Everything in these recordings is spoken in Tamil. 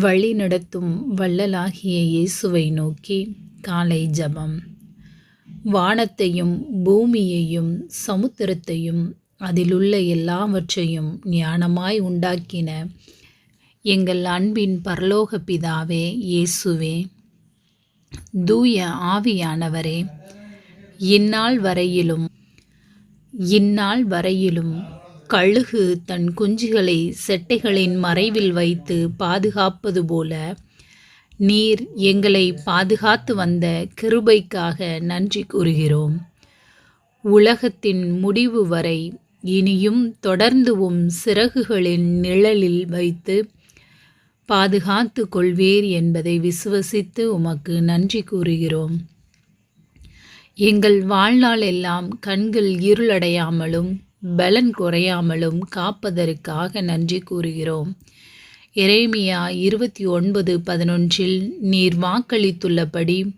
வழி நடத்தும் வள்ளலாகிய இயேசுவை நோக்கி காலை ஜபம். வானத்தையும் பூமியையும் சமுத்திரத்தையும் அதிலுள்ள எல்லாவற்றையும் ஞானமாய் உண்டாக்கின எங்கள் அன்பின் பரலோக பிதாவே இயேசுவே தூய ஆவியானவரே இந்நாள் வரையிலும் இந்நாள் வரையிலும் கழுகு தன் குஞ்சுகளை செட்டைகளின் மறைவில் வைத்து பாதுகாப்பது போல நீர் எங்களை பாதுகாத்து வந்த கிருபைக்காக நன்றி கூறுகிறோம். உலகத்தின் முடிவு வரை இனியும் தொடர்ந்துவும் சிறகுகளின் நிழலில் வைத்து பாதுகாத்து கொள்வீர் என்பதை விசுவசித்து உமக்கு நன்றி கூறுகிறோம். எங்கள் வாழ்நாள் எல்லாம் கண்கள் இருளடையாமலும் பலன் குறையாமலும் காப்பதற்காக நன்றி கூறுகிறோம். எரேமியா இருபத்தி ஒன்பது பதினொன்றில் நீர் வாக்களித்துள்ளபடி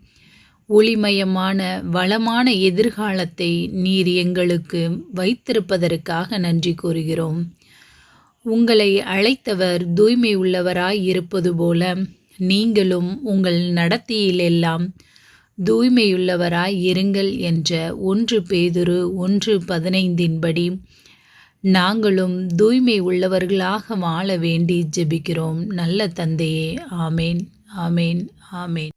ஒளிமயமான வளமான எதிர்காலத்தை நீர் எங்களுக்கு வைத்திருப்பதற்காக நன்றி கூறுகிறோம். உங்களை அழைத்தவர் தூய்மை உள்ளவராய் இருப்பது போல நீங்களும் உங்கள் நடத்தியிலெல்லாம் தூய்மையுள்ளவராய் இருங்கள் என்ற ஒன்று பேதுரு ஒன்று பதினைந்தின்படி நாங்களும் தூய்மை உள்ளவர்களாக வாழ வேண்டி ஜெபிக்கிறோம் நல்ல தந்தையே. ஆமேன் ஆமேன் ஆமேன்.